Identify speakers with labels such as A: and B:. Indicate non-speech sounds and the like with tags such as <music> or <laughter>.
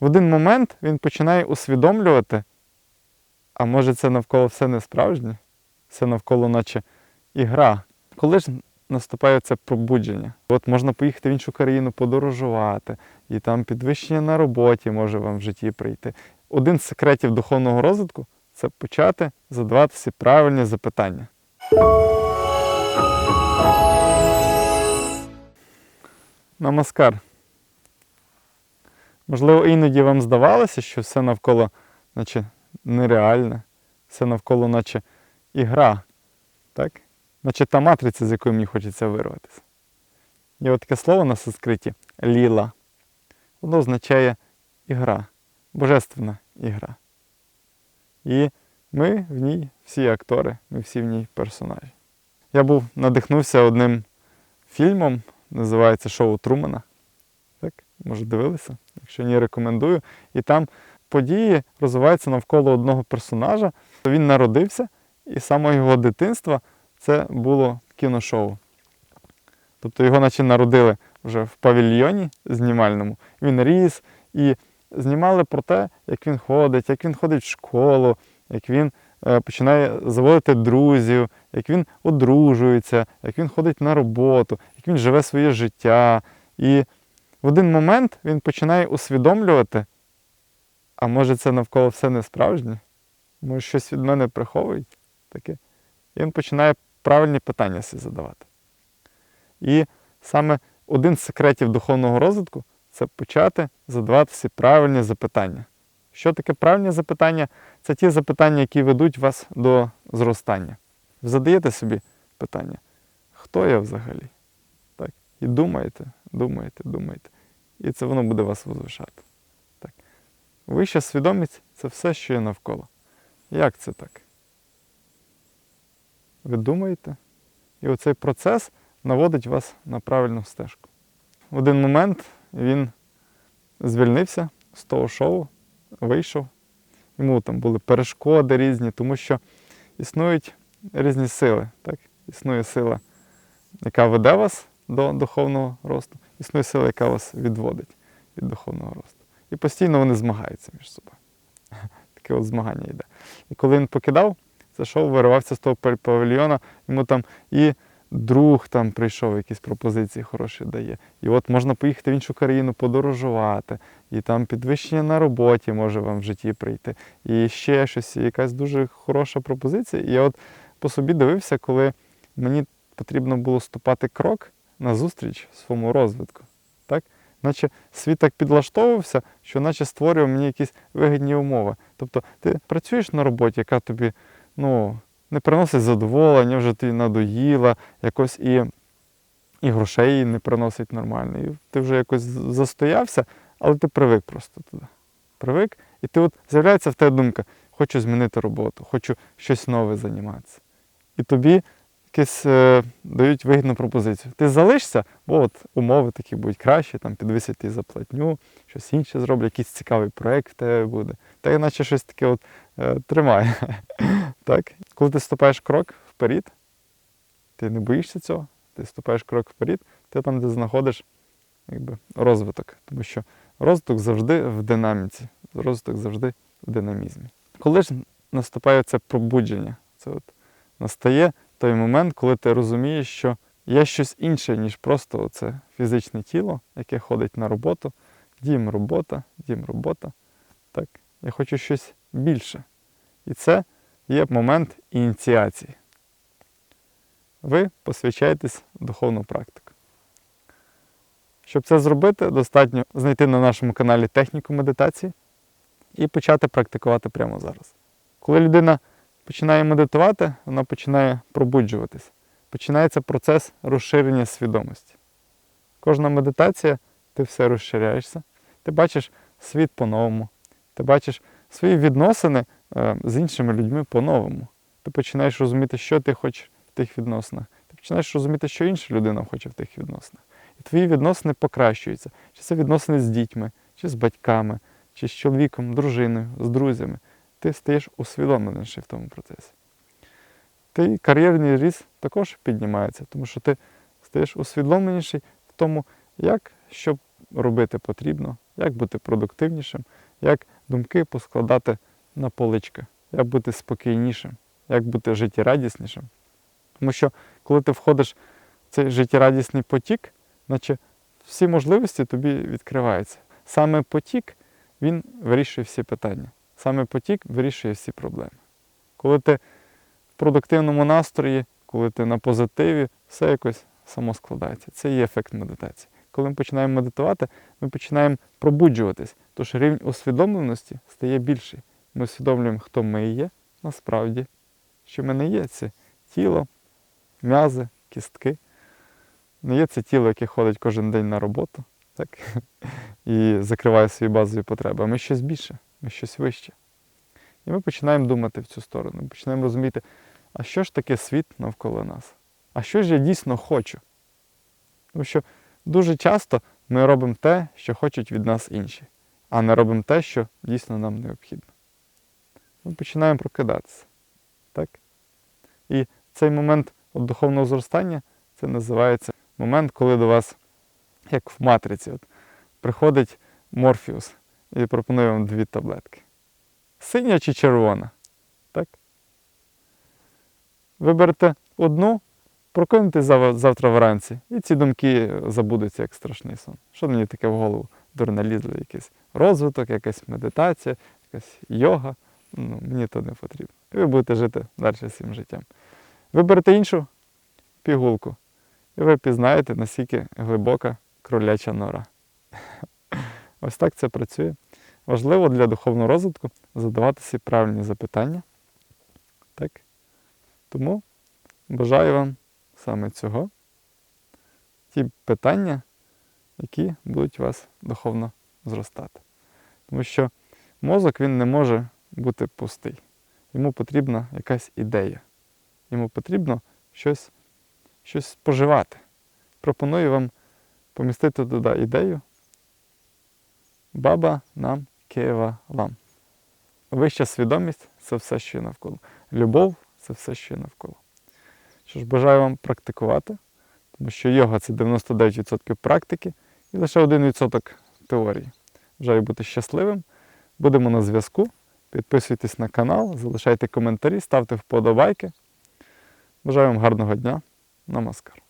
A: в один момент він починає усвідомлювати, а може це навколо все не справжнє, все навколо наче ігра. Коли ж наступає це пробудження? От можна поїхати в іншу країну, подорожувати, і там підвищення на роботі може вам в житті прийти. Один з секретів духовного розвитку це почати задаватися правильні запитання. Намаскар. Можливо, іноді вам здавалося, що все навколо наче нереальне, все навколо наче ігра, так? наче та матриця, з якої мені хочеться вирватися. Є от таке слово на санскриті ліла. Воно означає ігра, божественна ігра. І ми в ній всі актори, ми всі в ній персонажі. Я був надихнувся одним фільмом, називається Шоу Трумана. Може, дивилися? Якщо ні, рекомендую. І там події розвиваються навколо одного персонажа. Він народився, і самого його дитинства це було кіношоу. Тобто його наче народили вже в павільйоні знімальному. Він ріс і знімали про те, як він ходить, як він ходить в школу, як він е, починає заводити друзів, як він одружується, як він ходить на роботу, як він живе своє життя. І в один момент він починає усвідомлювати, а може це навколо все не справжнє, може щось від мене приховують таке. І він починає правильні питання собі задавати. І саме один з секретів духовного розвитку це почати задаватися правильні запитання. Що таке правильні запитання? Це ті запитання, які ведуть вас до зростання. Ви задаєте собі питання, хто я взагалі? Так. І думаєте, думаєте, думаєте. І це воно буде вас возвишати. Так. Вища свідомість це все, що є навколо. Як це так? Ви думаєте? І оцей процес наводить вас на правильну стежку. В один момент він звільнився з того шоу, вийшов. Йому там були перешкоди різні, тому що існують різні сили. Так? Існує сила, яка веде вас до духовного росту, існує сила, яка вас відводить від духовного росту. І постійно вони змагаються між собою. <laughs> Таке от змагання йде. І коли він покидав це шоу, виривався з того павільйона, йому там і друг там прийшов, якісь пропозиції хороші дає. І от можна поїхати в іншу країну, подорожувати, і там підвищення на роботі може вам в житті прийти. І ще щось, і якась дуже хороша пропозиція. І я от по собі дивився, коли мені потрібно було ступати крок назустріч своєму розвитку. Так? Наче світ так підлаштовувався, що наче створював мені якісь вигідні умови. Тобто ти працюєш на роботі, яка тобі ну, не приносить задоволення, вже ти надоїла, якось і, і грошей не приносить нормально. І ти вже якось застоявся, але ти привик просто туди. Привик, і ти от з'являється в тебе думка, хочу змінити роботу, хочу щось нове займатися. І тобі якісь е, дають вигідну пропозицію. Ти залишся, бо от умови такі будуть кращі, там підвисять ті заплатню, щось інше зроблять, якийсь цікавий проєкт в тебе буде. Та іначе щось таке от е, тримає. <laughs> так? Коли ти ступаєш крок вперед, ти не боїшся цього, ти ступаєш крок вперед, ти там, де знаходиш якби, розвиток. Тому що розвиток завжди в динаміці, розвиток завжди в динамізмі. Коли ж наступає це пробудження, це от настає той момент, коли ти розумієш, що є щось інше, ніж просто це фізичне тіло, яке ходить на роботу, дім робота, дім робота. Так, я хочу щось більше. І це є момент ініціації. Ви посвячаєтесь духовну практику. Щоб це зробити, достатньо знайти на нашому каналі техніку медитації і почати практикувати прямо зараз. Коли людина починає медитувати, вона починає пробуджуватись. Починається процес розширення свідомості. Кожна медитація, ти все розширяєшся, ти бачиш світ по-новому, ти бачиш свої відносини е, з іншими людьми по-новому. Ти починаєш розуміти, що ти хочеш в тих відносинах. Ти починаєш розуміти, що інша людина хоче в тих відносинах. І твої відносини покращуються. Чи це відносини з дітьми, чи з батьками, чи з чоловіком, дружиною, з друзями. Ти стаєш усвідомленіший в тому процесі. Твій кар'єрний ріст також піднімається, тому що ти стаєш усвідомленіший в тому, як що робити потрібно як бути продуктивнішим, як думки поскладати на полички, як бути спокійнішим, як бути життєрадіснішим. Тому що коли ти входиш в цей життєрадісний потік, наче всі можливості тобі відкриваються. Саме потік він вирішує всі питання. Саме потік вирішує всі проблеми. Коли ти в продуктивному настрої, коли ти на позитиві, все якось само складається. Це є ефект медитації. Коли ми починаємо медитувати, ми починаємо пробуджуватись, тож рівень усвідомленості стає більший. Ми усвідомлюємо, хто ми є насправді, що ми не є це тіло, м'язи, кістки. Не є це тіло, яке ходить кожен день на роботу так? <laughs> і закриває свої базові потреби. А ми щось більше, щось вище. І ми починаємо думати в цю сторону. Ми починаємо розуміти, а що ж таке світ навколо нас? А що ж я дійсно хочу? Тому що дуже часто ми робимо те, що хочуть від нас інші, а не робимо те, що дійсно нам необхідно. Ми починаємо прокидатися. Так? І цей момент от духовного зростання це називається момент, коли до вас, як в матриці, от, приходить Морфіус і пропонує вам дві таблетки. Синя чи червона? Так? Виберете одну, прокинетесь завтра вранці, і ці думки забудуться як страшний сон. Що мені таке в голову дурне лізло? Якийсь розвиток, якась медитація, якась йога. Ну, мені то не потрібно. І ви будете жити далі своїм життям. Виберете іншу пігулку, і ви пізнаєте, наскільки глибока кроляча нора. Ось так це працює. Важливо для духовного розвитку задавати собі правильні запитання. Так? Тому бажаю вам саме цього. Ті питання, які будуть вас духовно зростати. Тому що мозок він не може бути пустий. Йому потрібна якась ідея. Йому потрібно щось, щось споживати. Пропоную вам помістити туди ідею. Баба нам Києва лам. Вища свідомість це все, що є навколо. Любов це все, що є навколо. Що ж, бажаю вам практикувати, тому що йога це 99% практики і лише 1% теорії. Бажаю бути щасливим. Будемо на зв'язку. Підписуйтесь на канал, залишайте коментарі, ставте вподобайки. Бажаю вам гарного дня. Намаскар.